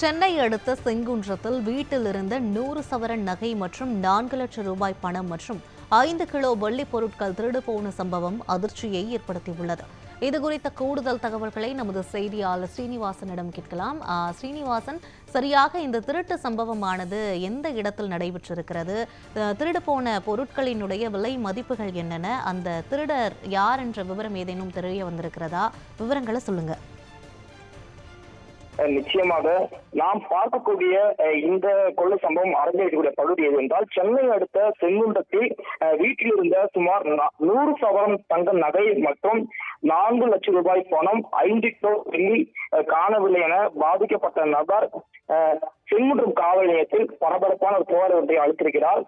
சென்னை அடுத்த செங்குன்றத்தில் வீட்டில் இருந்த நூறு சவரன் நகை மற்றும் நான்கு லட்சம் ரூபாய் பணம் மற்றும் ஐந்து கிலோ வெள்ளி பொருட்கள் திருடு போன சம்பவம் அதிர்ச்சியை ஏற்படுத்தியுள்ளது. இது குறித்த கூடுதல் தகவல்களை நமது செய்தியாளர் ஸ்ரீனிவாசனிடம் கேட்கலாம். ஸ்ரீனிவாசன் சரியாக இந்த திருட்டு சம்பவமானது எந்த இடத்தில் நடைபெற்றிருக்கிறது? திருடு போன பொருட்களினுடைய விலை மதிப்புகள் என்னென்ன? அந்த திருடர் யார் என்ற விவரம் ஏதேனும் தெரிய வந்திருக்கிறதா? விவரங்களை சொல்லுங்கள் நிச்சயமாக நாம் பார்க்கக்கூடிய இந்த கொள்ளை சம்பவம் அரங்கேறக்கூடிய பகுதி எது என்றால் சென்னை அடுத்த செங்குண்டத்தில் வீட்டில் இருந்த சுமார் நா- நூறு சவரம் தங்க நகை மற்றும் நான்கு லட்சம் ரூபாய் பணம் ஐந்து கிலோ வெள்ளி காணவில்லை என பாதிக்கப்பட்ட நபர் செங்குன்றம் காவல் நிலையத்தில் பரபரப்பான ஒரு புகார் ஒன்றை அளித்திருக்கிறார்.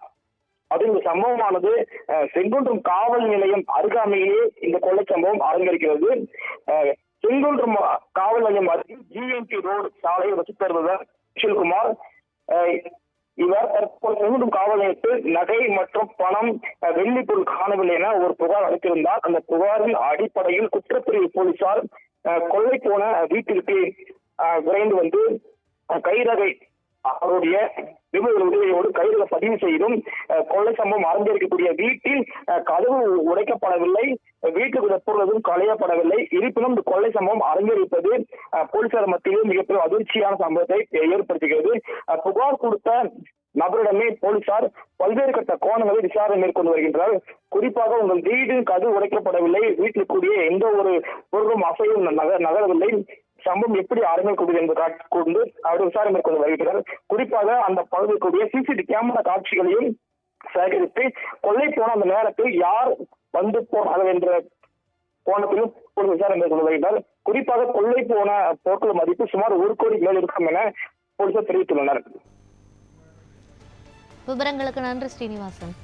அது இந்த சம்பவமானது செங்குன்றம் காவல் நிலையம் அருகாமையிலேயே இந்த கொள்ளை சம்பவம் அரங்கேறுகிறது செங்குன்றம் காவல் நிலையம் அருகில் ஜிஎம்டி ரோடு சாலையை வசித்து வருபவர் சுஷில்குமார் இவர் தற்போது செங்குன்றம் காவல் நிலையத்தில் நகை மற்றும் பணம் வெள்ளி பொருள் காணவில்லை என ஒரு புகார் அளித்திருந்தார். அந்த புகாரின் அடிப்படையில் குற்றப்பிரிவு போலீசார் அஹ், கொள்ளை போன வீட்டிற்கு அஹ், விரைந்து வந்து கைரகை அவருடைய நிபுணர் உதவியோடு கைதுல பதிவு செய்தும் அஹ், கொள்ளை சம்பவம் அரங்கேற்கக்கூடிய வீட்டில் கதவு உடைக்கப்படவில்லை வீட்டுக்கு எப்பொழுதும் களையப்படவில்லை. இருப்பினும் இந்த கொள்ளை சம்பவம் அரங்கேறிப்பது போலீசார் மத்தியில் மிகப்பெரிய அதிர்ச்சியான சம்பவத்தை ஏற்படுத்துகிறது. புகார் கொடுத்த நபரிடமே போலீசார் பல்வேறு கட்ட கோணங்களில் விசாரணை மேற்கொண்டு வருகின்றனர் குறிப்பாக உங்கள் வீடு கது உடைக்கப்படவில்லை வீட்டில் கூடிய எந்த ஒரு பொருளும் அசையும் நகரவில்லை. சம்பவம் எப்படி அரங்கக்கூடியது என்பதை கொண்டு அவர் விசாரணை மேற்கொண்டு வருகிறார். குறிப்பாக அந்த பகுதிக்குரிய சிசிடி கேமரா காட்சிகளையும் சேகரித்து கொள்ளை போன அந்த நேரத்தில் யார் வந்து போனார்கள் என்ற கோணத்திலும் ஒரு விசாரணை மேற்கொண்டு வருகிறார். குறிப்பாக கொள்ளை போன பொருட்கள் மதிப்பு சுமார் ஒரு கோடி மேல் இருக்கும் என போலீசார் தெரிவித்துள்ளனர். விவரங்களுக்கு நன்றி ஸ்ரீனிவாசன்.